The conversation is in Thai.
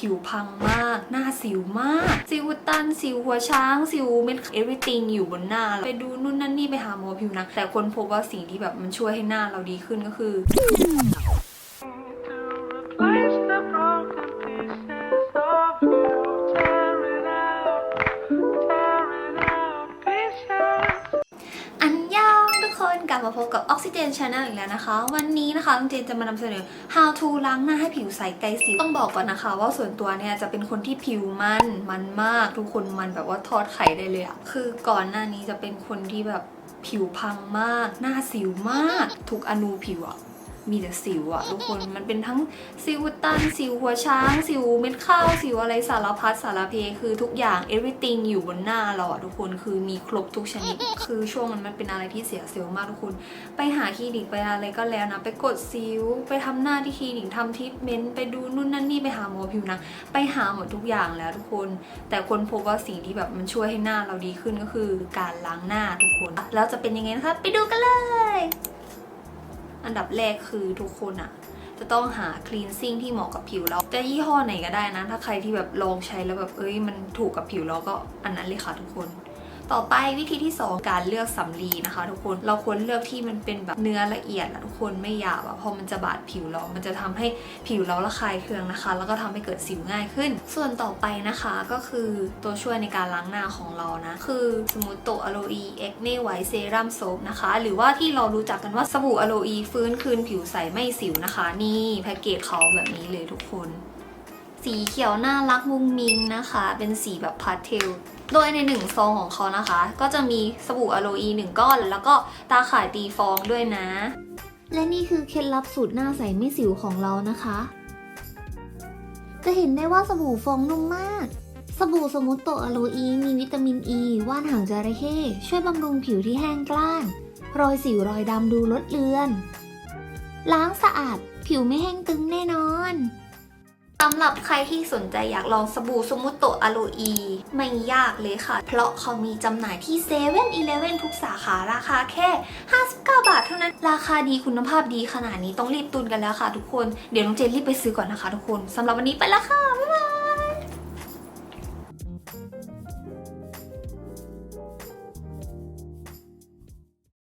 ผิวพังมาก หน้าสิวมาก สิวตัน สิวหัวช้าง สิวเม็ด everything อยู่บนหน้า ไปดูนู่นนั่นนี่ไปหาหมอผิวหนังแต่คนพบว่าสิ่งที่แบบมันช่วยให้หน้าเราดีขึ้นก็คือ กลับมาพบกับ Oxygen Channel อีกแล้วนะคะ วันนี้นะคะน้องเจนจะมานำเสนอ how to ล้างหน้าให้ผิวใสไกลสิวต้องบอกก่อนนะคะ ว่าส่วนตัวเนี่ยจะเป็นคนที่ผิวมันมันมาก ทุกคนมันแบบว่าทอดไข่ได้เลยอะคือก่อนหน้านี้จะเป็นคนที่แบบผิวพังมาก หน้าสิวมาก ทุกอนูผิวอะ มีแต่สิวอะทุกคนมันเป็นทั้งสิวตันสิวหัวช้าง สิวเม็ดข้าวสิวอะไรสารพัดสารเพคือทุกอย่าง everything อยู่บนหน้าเราอะทุกคนคือมีครบทุกชนิด คือช่วงนั้นมันเป็นอะไรที่เสียเซลล์มากทุกคน ไปหาคลินิกไปอะไรก็แล้วนะ ไปกดซิวไปทำหน้าที่คลินิกทำทรีทเมนต์ไปดูนู่นนั่นนี่ไปหาหมอผิวหนังไปหาหมดทุกอย่างแล้วทุกคน แต่คนพบว่าสิ่งที่แบบมันช่วยให้หน้าเราดีขึ้นก็คือการล้างหน้าทุกคน แล้วจะเป็นยังไงนะคะไปดูกันเลย อันดับแรกคือทุกคนอะจะต้องหาคลีนซิ่งที่เหมาะกับผิวเราจะยี่ห้อไหนก็ได้นะ ถ้าใครที่แบบลองใช้แล้วแบบเอ้ยมันถูกกับผิวเราก็อันนั้นเลยค่ะทุกคน ต่อไปวิธีที่ 2 การเลือกสำลีนะคะ ทุกคนเราควรเลือกที่มันเป็นแบบเนื้อละเอียดอะทุกคนไม่หยาบอะเพราะมันจะบาดผิวเรา มันจะทำให้ผิวเราระคายเคืองนะคะ แล้วก็ทำให้เกิดสิวง่ายขึ้น ส่วนต่อไปนะคะก็คือตัวช่วยในการล้างหน้าของเรานะ คือสมูโตอะโลอีเอ็กเนไวเซรัมโซฟนะคะ หรือว่าที่เรารู้จักกันว่าสบู่อะโลอีฟื้นคืนผิวใสไม่สิวนะคะ นี่แพ็กเกจเขาแบบนี้เลยทุกคน สีเขียวน่ารักมุงมิงนะคะ เป็นสีแบบพาสเทล โดยในหนึ่งซองของเขานะคะ ก็จะมีสบู่อะโลอีหนึ่งก้อน แล้วก็ตาข่ายตีฟองด้วยนะ และนี่คือเคล็ดลับสูตรหน้าใสไม่สิวของเรานะคะ จะเห็นได้ว่าสบู่ฟองนุ่มมากสบู่สมุตโตอะโลอีมีวิตามินอ e, ีว่านหางจระเข้ช่วยบำรุงผิวที่แห้งกล้าน รอยสิวรอยดำดูลดเลือน ล้างสะอาด ผิวไม่แห้งตึงแน่นอน สำหรับใครที่สนใจอยากลองสบู่สมุตโตอโลอีไม่ยากเลยค่ะ เพราะเขามีจำหน่ายที่7 e เ e ่ e อทุกสาขาราคาแค่ 59 บาทเท่านั้น ราคาดีคุณภาพดีขนาดนี้ต้องรีบตุนกันแล้วค่ะทุกคน เดี๋ยวน้องเจนรีบไปซื้อก่อนนะคะทุกคนสำหรับวันนี้ไปแล้วค่ะ บ๊ายบาย